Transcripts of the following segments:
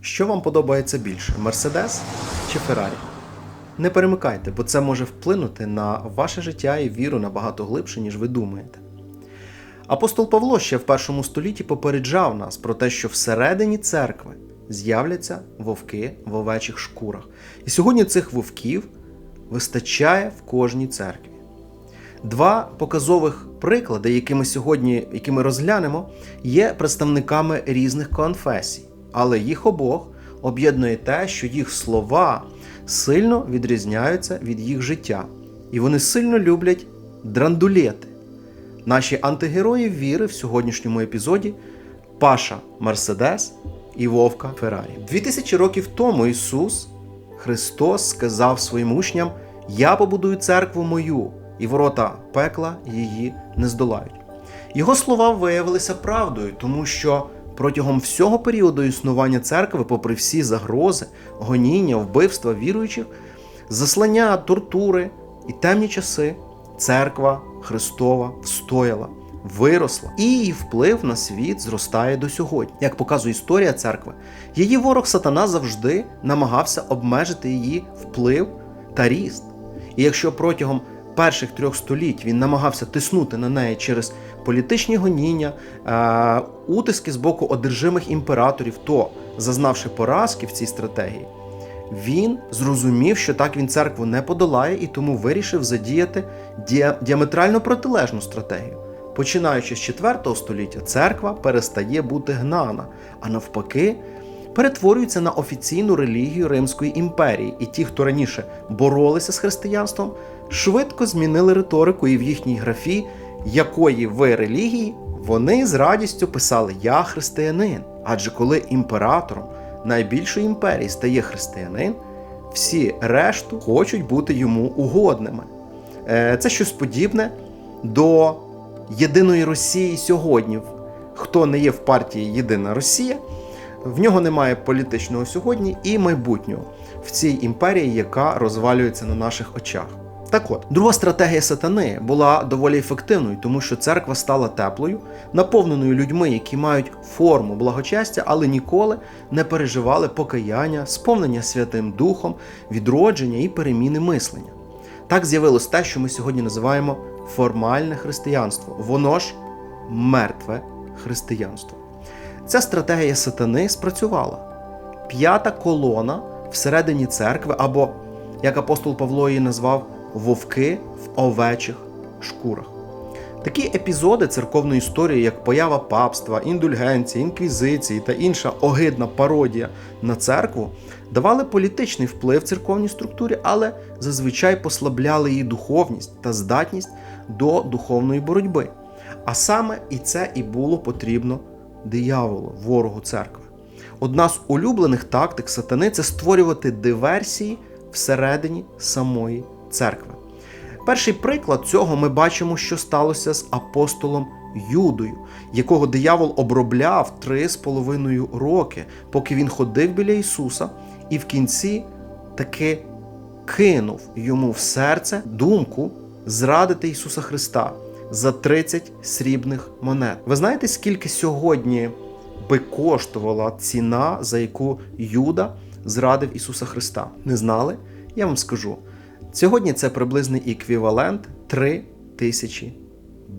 Що вам подобається більше: Мерседес чи Феррарі? Не перемикайте, бо це може вплинути на ваше життя і віру набагато глибше, ніж ви думаєте. Апостол Павло ще в першому столітті попереджав нас про те, що всередині церкви з'являться вовки в овечих шкурах. І сьогодні цих вовків вистачає в кожній церкві. Два показових приклади, які ми сьогодні які ми розглянемо, є представниками різних конфесій, але їх обох об'єднує те, що їх слова сильно відрізняються від їх життя, і вони сильно люблять драндулети. Наші антигерої віри в сьогоднішньому епізоді Паша Мерседес і Вовка Феррарі. Дві тисячі років тому Ісус Христос сказав своїм учням: Я побудую церкву мою, і ворота пекла її не здолають. Його слова виявилися правдою, тому що протягом всього періоду існування церкви, попри всі загрози, гоніння, вбивства віруючих, заслання, тортури і темні часи, церква Христова встояла, виросла, і її вплив на світ зростає до сьогодні. Як показує історія церкви, її ворог сатана завжди намагався обмежити її вплив та ріст. І якщо протягом перших трьох століть він намагався тиснути на неї через політичні гоніння, е, утиски з боку одержимих імператорів, то, зазнавши поразки в цій стратегії, він зрозумів, що так він церкву не подолає, і тому вирішив задіяти діаметрально протилежну стратегію. Починаючи з 4 століття, церква перестає бути гнана, а навпаки, перетворюється на офіційну релігію Римської імперії, і ті, хто раніше боролися з християнством, швидко змінили риторику і в їхній графі, якої ви релігії, вони з радістю писали Я християнин. Адже коли імператором найбільшої імперії стає християнин, всі решту хочуть бути йому угодними. Е, Це щось подібне до єдиної Росії сьогодні. Хто не є в партії Єдина Росія, в нього немає політичного сьогодні і майбутнього в цій імперії, яка розвалюється на наших очах. Так от, друга стратегія сатани була доволі ефективною, тому що церква стала теплою, наповненою людьми, які мають форму благочестя, але ніколи не переживали покаяння, сповнення Святим Духом, відродження і переміни мислення. Так з'явилось те, що ми сьогодні називаємо формальне християнство. Воно ж мертве християнство. Ця стратегія сатани спрацювала. П'ята колона всередині церкви, або, як апостол Павло її назвав, вовки в овечих шкурах. Такі епізоди церковної історії, як поява папства, індульгенції, інквізиції та інша огидна пародія на церкву, давали політичний вплив церковній структурі, але зазвичай послабляли її духовність та здатність до духовної боротьби. А саме і це і було потрібно дияволу, ворогу церкви. Одна з улюблених тактик сатани це створювати диверсії всередині самої церкви. Перший приклад цього ми бачимо, що сталося з апостолом Юдою, якого диявол обробляв три з половиною роки, поки він ходив біля Ісуса, і в кінці таки кинув йому в серце думку зрадити Ісуса Христа за 30 срібних монет. Ви знаєте, скільки сьогодні би коштувала ціна, за яку Юда зрадив Ісуса Христа? Не знали? Я вам скажу. Сьогодні це приблизний еквівалент 3 тисячі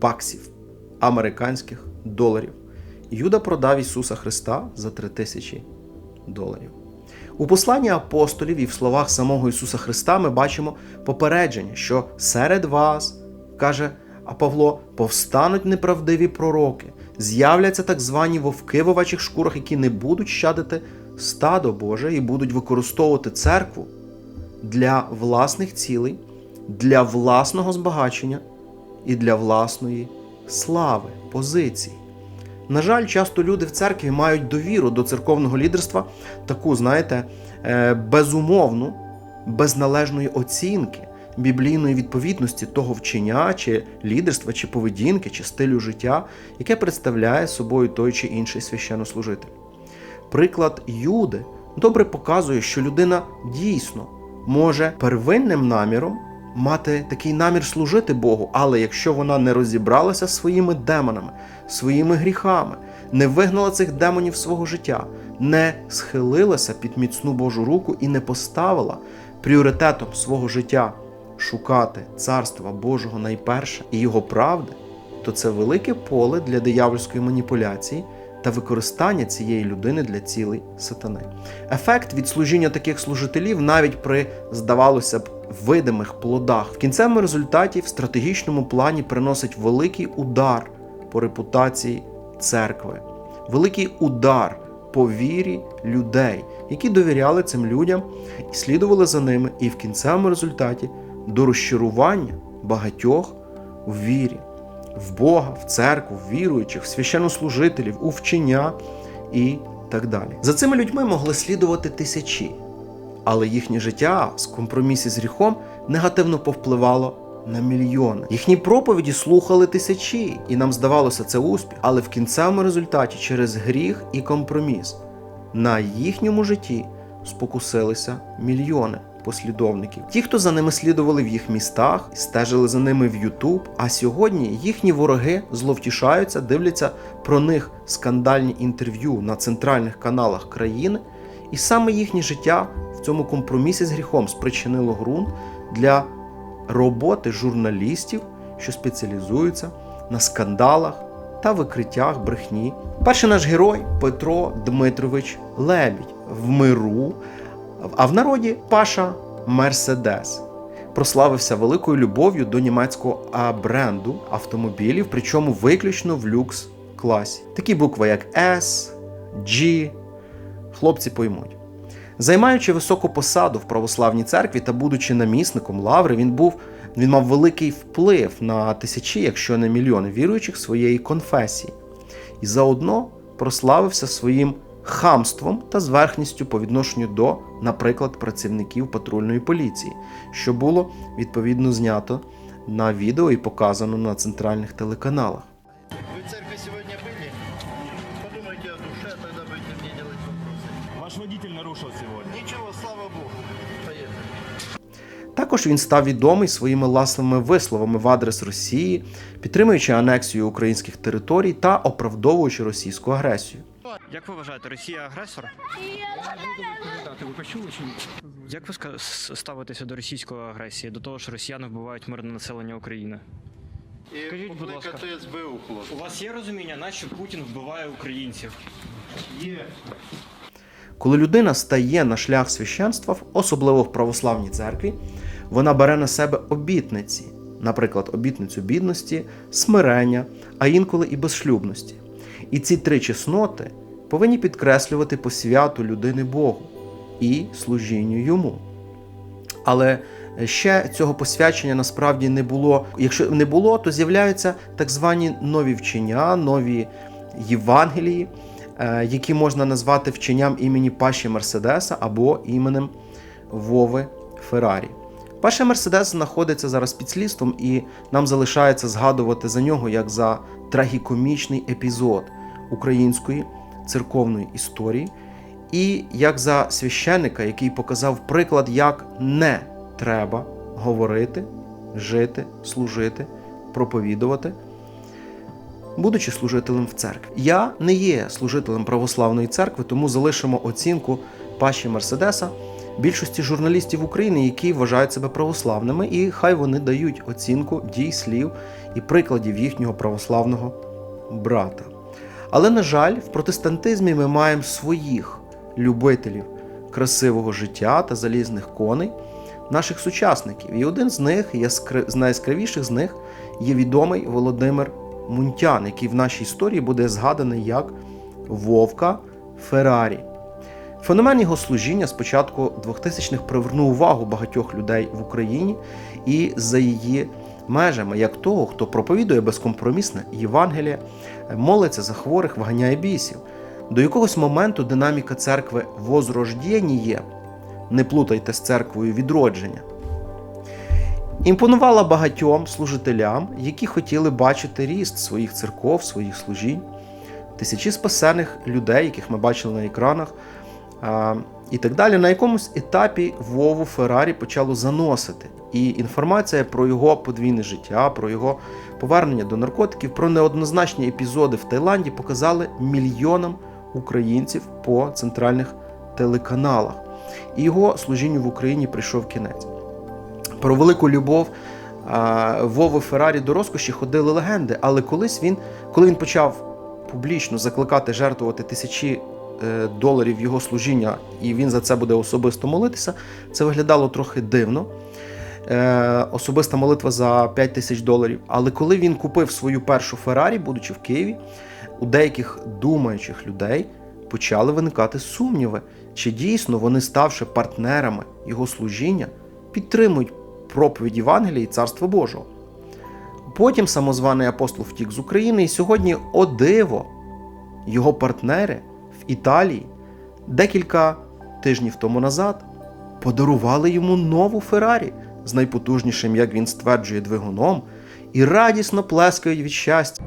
баксів американських доларів. Юда продав Ісуса Христа за 3 тисячі доларів. У посланні апостолів і в словах самого Ісуса Христа ми бачимо попередження, що серед вас, каже Павло, повстануть неправдиві пророки, з'являться так звані вовки в овечих шкурах, які не будуть щадити стадо Боже і будуть використовувати церкву для власних цілей, для власного збагачення і для власної слави, позиції. На жаль, часто люди в церкві мають довіру до церковного лідерства, таку, знаєте, е, безумовну, без належної оцінки, біблійної відповідності того вчення, чи лідерства, чи поведінки, чи стилю життя, яке представляє собою той чи інший священнослужитель. Приклад Юди добре показує, що людина дійсно може первинним наміром мати такий намір служити Богу, але якщо вона не розібралася зі своїми демонами, своїми гріхами, не вигнала цих демонів свого життя, не схилилася під міцну Божу руку і не поставила пріоритетом свого життя шукати царства Божого найперше і його правди, то це велике поле для диявольської маніпуляції та використання цієї людини для цілей сатани. Ефект від служіння таких служителів навіть при, здавалося б, видимих плодах. В кінцевому результаті в стратегічному плані приносить великий удар по репутації церкви, великий удар по вірі людей, які довіряли цим людям і слідували за ними, і в кінцевому результаті до розчарування багатьох в вірі, в Бога, в церкву, в віруючих, в священнослужителів, у вчення і так далі. За цими людьми могли слідувати тисячі, але їхнє життя з компромісі з гріхом негативно повпливало на мільйони. Їхні проповіді слухали тисячі, і нам здавалося це успіх, але в кінцевому результаті через гріх і компроміс на їхньому житті спокусилися мільйони послідовників. Ті, хто за ними слідували в їх містах, стежили за ними в Ютуб. А сьогодні їхні вороги зловтішаються, дивляться про них скандальні інтерв'ю на центральних каналах країни, і саме їхнє життя в цьому компромісі з гріхом спричинило ґрунт для роботи журналістів, що спеціалізуються на скандалах та викриттях брехні. Перший наш герой Петро Дмитрович Лебідь в миру, а в народі Паша Мерседес. Прославився великою любов'ю до німецького бренду автомобілів, причому виключно в люкс класі. Такі букви, як S, G, хлопці поймуть. Займаючи високу посаду в православній церкві та будучи намісником лаври, він був він мав великий вплив на тисячі, якщо не мільйони віруючих своєї конфесії, і заодно прославився своїм хамством та зверхністю по відношенню до, наприклад, працівників патрульної поліції, що було відповідно знято на відео і показано на центральних телеканалах. Вы в церкви сегодня были? Подумайте о душе, тогда будете мне делать вопросы. Ваш водитель нарушил сегодня. Ничего, слава Богу. Поехали. Також він став відомий своїми ласливими висловами в адрес Росії, підтримуючи анексію українських територій та оправдовуючи російську агресію. Як ви вважаєте, Росія агресор? Як ви ставитеся до російської агресії, до того, що росіяни вбивають мирне населення України? І Скажіть, будь ласка. СБУ, хлопці. У вас є розуміння, нащо Путін вбиває українців? Є. Коли людина стає на шлях священства, особливо в православній церкві, вона бере на себе обітниці, наприклад, обітницю бідності, смирення, а інколи і безшлюбності. І ці три чесноти повинні підкреслювати посвяту людини Богу і служінню йому. Але ще цього посвячення насправді не було. Якщо не було, то з'являються так звані нові вчення, нові Євангелії, е, які можна назвати вченням імені Паші Мерседеса або іменем Вови Феррарі. Паша Мерседес знаходиться зараз під слідством, і нам залишається згадувати за нього як за трагікомічний епізод української церковної історії, і як за священника, який показав приклад, як не треба говорити, жити, служити, проповідувати, будучи служителем в церкві. Я не є служителем православної церкви, тому залишимо оцінку Паші Мерседеса більшості журналістів України, які вважають себе православними, і хай вони дають оцінку дій, слів і прикладів їхнього православного брата. Але, на жаль, в протестантизмі ми маємо своїх любителів красивого життя та залізних коней, наших сучасників. І один з них, з найяскравіших з них, є відомий Володимир Мунтян, який в нашій історії буде згаданий як Вовка Феррарі. Феномен його служіння спочатку 2000-х привернув увагу багатьох людей в Україні і за її межами, як того, хто проповідує безкомпромісне Євангеліє, молиться за хворих, вганяє бісів. До якогось моменту динаміка церкви возрождєніє, не плутайте з церквою відродження, імпонувала багатьом служителям, які хотіли бачити ріст своїх церков, своїх служінь. Тисячі спасених людей, яких ми бачили на екранах, і так далі, на якомусь етапі Вову Феррарі почало заносити. І інформація про його подвійне життя, про його повернення до наркотиків, про неоднозначні епізоди в Таїланді показали мільйонам українців по центральних телеканалах. І його служінню в Україні прийшов кінець. Про велику любов Вови Феррарі до розкоші ходили легенди, але колись він, коли він почав публічно закликати жертвувати тисячі доларів його служіння, і він за це буде особисто молитися, це виглядало трохи дивно. Е, особиста молитва за 5 тисяч доларів. Але коли він купив свою першу Феррарі, будучи в Києві, у деяких думаючих людей почали виникати сумніви, чи дійсно вони, ставши партнерами його служіння, підтримують проповідь Євангелія і Царства Божого. Потім самозваний апостол втік з України, і сьогодні, о диво, його партнери в Італії декілька тижнів тому назад подарували йому нову Феррарі з найпотужнішим, як він стверджує, двигуном, і радісно плескають від щастя.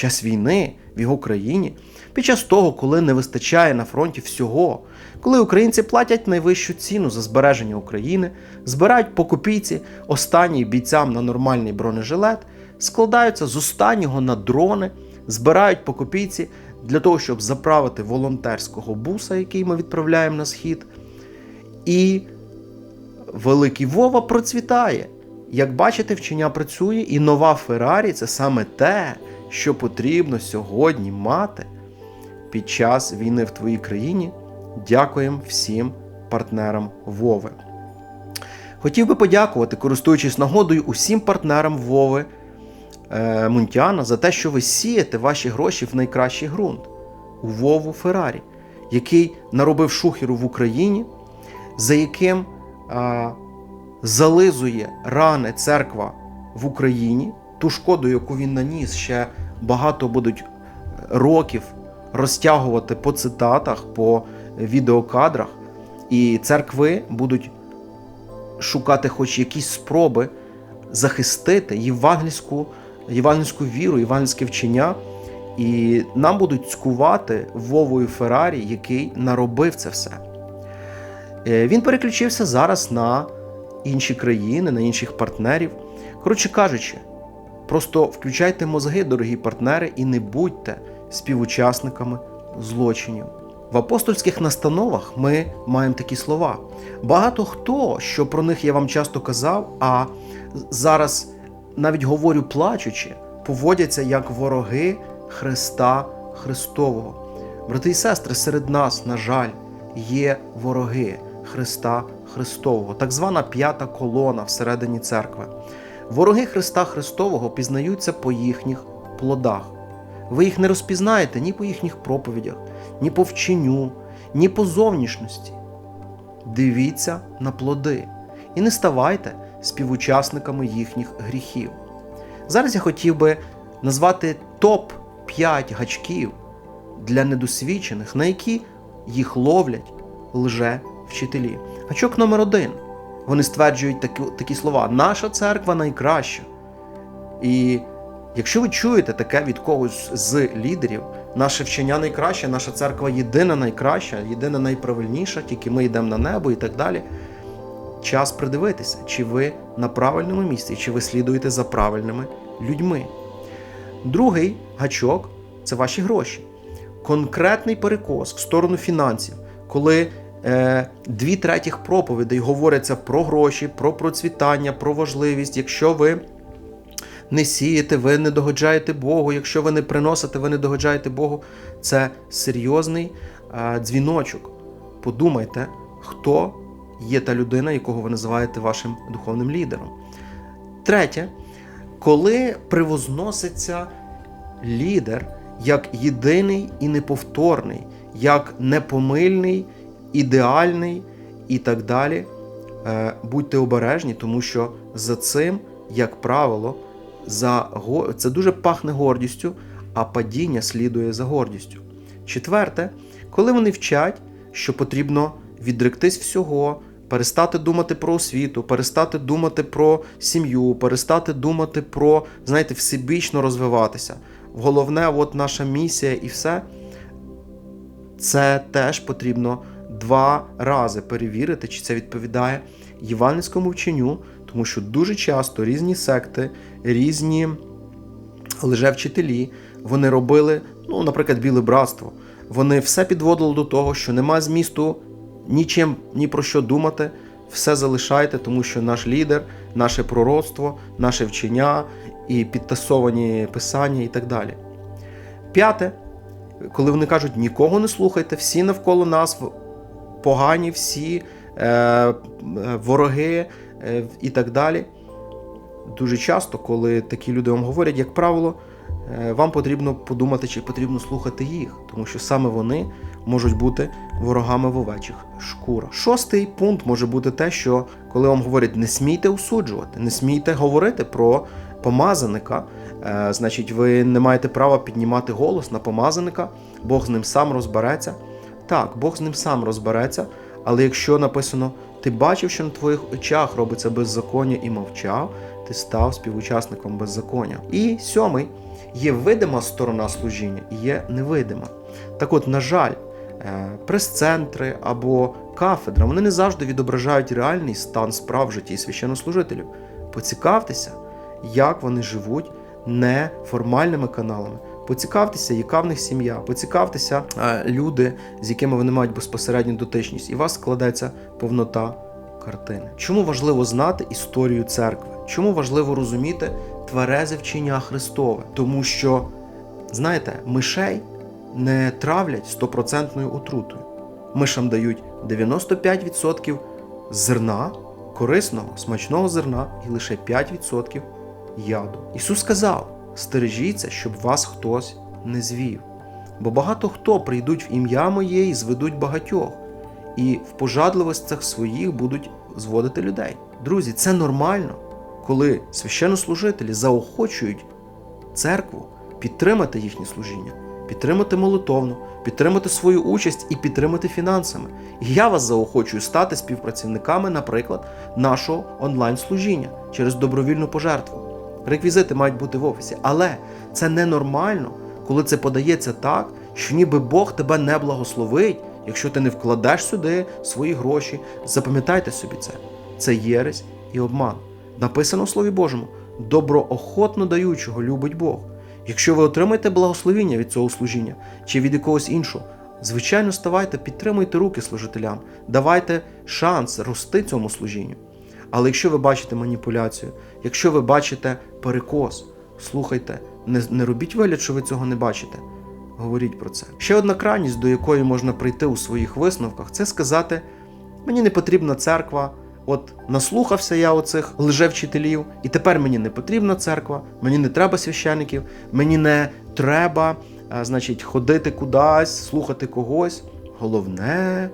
час війни в його країні, під час того, коли не вистачає на фронті всього, коли українці платять найвищу ціну за збереження України, збирають по копійці останній бійцям на нормальний бронежилет, складаються з останнього на дрони, збирають по копійці для того, щоб заправити волонтерського буса, який ми відправляємо на схід. І великий Вова процвітає. Як бачите, вчення працює, і нова Феррарі це саме те, що потрібно сьогодні мати під час війни в твоїй країні. Дякуємо всім партнерам Вови. Хотів би подякувати, користуючись нагодою, усім партнерам Вови е, Мунтяна за те, що ви сієте ваші гроші в найкращий ґрунт у Вову Феррарі, який наробив шухеру в Україні, за яким е, зализує рани церква в Україні, ту шкоду, яку він наніс, ще багато будуть років розтягувати по цитатах, по відеокадрах, і церкви будуть шукати хоч якісь спроби захистити євангельську, євангельську віру, євангельське вчення. І нам будуть цькувати Вовою Феррарі, який наробив це все. Е, Він переключився зараз на інші країни, на інших партнерів. Коротше кажучи, просто включайте мозги, дорогі партнери, і не будьте співучасниками злочинів. В апостольських настановах ми маємо такі слова. Багато хто, що про них я вам часто казав, а зараз навіть говорю плачучи, поводяться як вороги Христа Христового. Брати і сестри, серед нас, на жаль, є вороги Христа Христового, так звана п'ята колона всередині церкви. Вороги Христа Христового пізнаються по їхніх плодах. Ви їх не розпізнаєте ні по їхніх проповідях, ні по вченню, ні по зовнішності. Дивіться на плоди і не ставайте співучасниками їхніх гріхів. Зараз я хотів би назвати топ-5 гачків для недосвідчених, на які їх ловлять лже вчителі. Гачок номер один. Вони стверджують такі, такі слова: наша церква найкраща. І якщо ви чуєте таке від когось з лідерів, наше вчення найкраще, наша церква єдина найкраща, єдина найправильніша, тільки ми йдемо на небо і так далі. Час придивитися, чи ви на правильному місці, чи ви слідуєте за правильними людьми. Другий гачок це ваші гроші. Конкретний перекос в сторону фінансів, коли е, дві третіх проповідей говориться про гроші, про процвітання, про важливість. Якщо ви не сієте, ви не догоджаєте Богу. Якщо ви не приносите, ви не догоджаєте Богу. Це серйозний дзвіночок. Подумайте, хто є та людина, якого ви називаєте вашим духовним лідером. Третє, коли привозноситься лідер як єдиний і неповторний, як непомильний, ідеальний і так далі, е, будьте обережні, тому що за цим, як правило, за, го- це дуже пахне гордістю, а падіння слідує за гордістю. Четверте, коли вони вчать, що потрібно відректись всього, перестати думати про освіту, перестати думати про сім'ю, перестати думати про, знаєте, всебічно розвиватися. Головне, от наша місія і все. Це теж потрібно два рази перевірити, чи це відповідає євангельському вченню, тому що дуже часто різні секти, різні лжевчителі, вони робили, ну, наприклад, біле братство. Вони все підводили до того, що нема змісту нічим ні про що думати, все залишайте, тому що наш лідер, наше пророцтво, наше вчення і підтасовані писання і так далі. П'яте, коли вони кажуть, нікого не слухайте, всі навколо нас погані, всі е, е, вороги і так далі. Дуже часто, коли такі люди вам говорять, як правило, е, вам потрібно подумати, чи потрібно слухати їх, тому що саме вони можуть бути ворогами в овечих шкурах. Шостий пункт може бути те, що коли вам говорять, не смійте осуджувати, не смійте говорити про помазаника, е, значить, ви не маєте права піднімати голос на помазаника, Бог з ним сам розбереться. Так, Бог з ним сам розбереться, але якщо написано, ти бачив, що на твоїх очах робиться беззаконня і мовчав, ти став співучасником беззаконня. І сьомий є видима сторона служіння і є невидима. Так от, на жаль, е, прес-центри або кафедра вони не завжди відображають реальний стан справ в житті священнослужителів. Поцікавтеся, як вони живуть неформальними каналами. Поцікавтеся, яка в них сім'я, поцікавтеся е, люди, з якими вони мають безпосередню дотичність, і у вас складеться повнота картини. Чому важливо знати історію церкви? Чому важливо розуміти тверезе вчення Христове? Тому що, знаєте, мишей не травлять стопроцентною отрутою. Мишам дають 95% зерна, корисного, смачного зерна і лише 5% яду. Ісус сказав: стережіться, щоб вас хтось не звів. Бо багато хто прийдуть в ім'я моє і зведуть багатьох, і в пожадливостях своїх будуть зводити людей. Друзі, це нормально, коли священнослужителі заохочують церкву підтримати їхнє служіння, підтримати молитовно, підтримати свою участь і підтримати фінансами. І я вас заохочую стати співпрацівниками, наприклад, нашого онлайн-служіння через добровільну пожертву. Реквізити мають бути в офісі, але це ненормально, коли це подається так, що ніби Бог тебе не благословить, якщо ти не вкладеш сюди свої гроші. Запам'ятайте собі це. Це єресь і обман. Написано в Слові Божому: доброохотно даючого любить Бог. Якщо ви отримаєте благословіння від цього служіння чи від якогось іншого, звичайно, ставайте, підтримуйте руки служителям, давайте шанс рости цьому служінню. Але якщо ви бачите маніпуляцію, якщо ви бачите перекос, слухайте, не, не робіть вигляд, що ви цього не бачите. Говоріть про це. Ще одна крайність, до якої можна прийти у своїх висновках, це сказати: мені не потрібна церква. От наслухався я оцих лжевчителів, і тепер мені не потрібна церква, мені не треба священиків, мені не треба, а, значить, ходити кудись, слухати когось. Головне,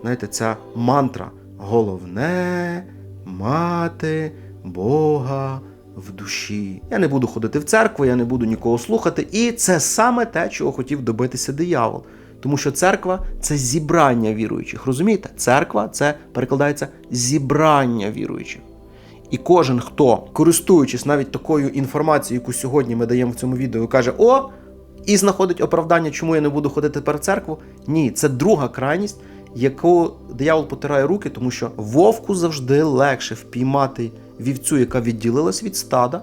знаєте, ця мантра. Головне мати Бога в душі. Я не буду ходити в церкву, я не буду нікого слухати. І це саме те, чого хотів добитися диявол. Тому що церква це зібрання віруючих. Розумієте? Церква це перекладається зібрання віруючих. І кожен, хто, користуючись навіть такою інформацією, яку сьогодні ми даємо в цьому відео, каже: О, і знаходить оправдання, чому я не буду ходити тепер в церкву. Ні, це друга крайність, яку диявол потирає руки, тому що вовку завжди легше впіймати вівцю, яка відділилась від стада,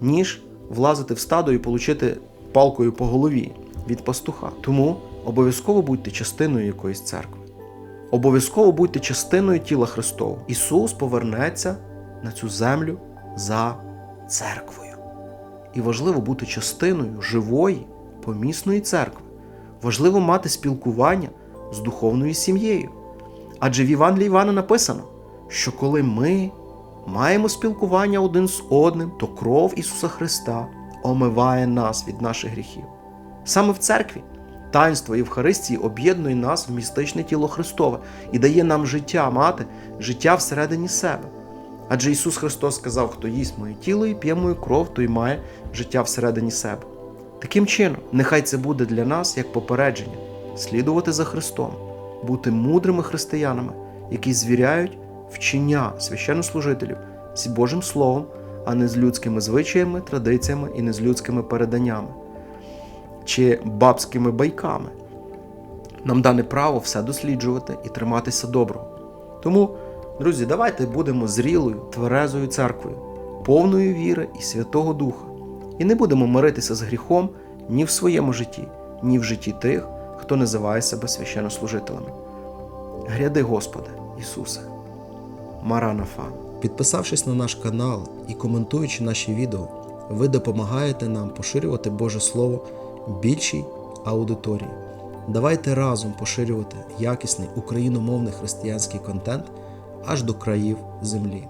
ніж влазити в стадо і отримати палкою по голові від пастуха. Тому обов'язково будьте частиною якоїсь церкви. Обов'язково будьте частиною тіла Христового. Ісус повернеться на цю землю за церквою. І важливо бути частиною живої, помісної церкви. Важливо мати спілкування з духовною сім'єю. Адже в Євангелії Івана написано, що коли ми маємо спілкування один з одним, то кров Ісуса Христа омиває нас від наших гріхів. Саме в церкві таїнство Євхаристії об'єднує нас в містичне тіло Христове і дає нам життя мати, життя всередині себе. Адже Ісус Христос сказав, хто їсть моє тіло і п'є мою кров, той має життя всередині себе. Таким чином, нехай це буде для нас як попередження слідувати за Христом, бути мудрими християнами, які звіряють вчення священнослужителів з Божим Словом, а не з людськими звичаями, традиціями і не з людськими переданнями чи бабськими байками. Нам дане право все досліджувати і триматися доброго. Тому, друзі, давайте будемо зрілою, тверезою церквою, повною віри і Святого Духа, і не будемо миритися з гріхом ні в своєму житті, ні в житті тих, хто називає себе священнослужителями. Гряди, Господи, Ісусе. Маранафа. Підписавшись на наш канал і коментуючи наші відео, ви допомагаєте нам поширювати Боже Слово більшій аудиторії. Давайте разом поширювати якісний україномовний християнський контент аж до країв землі.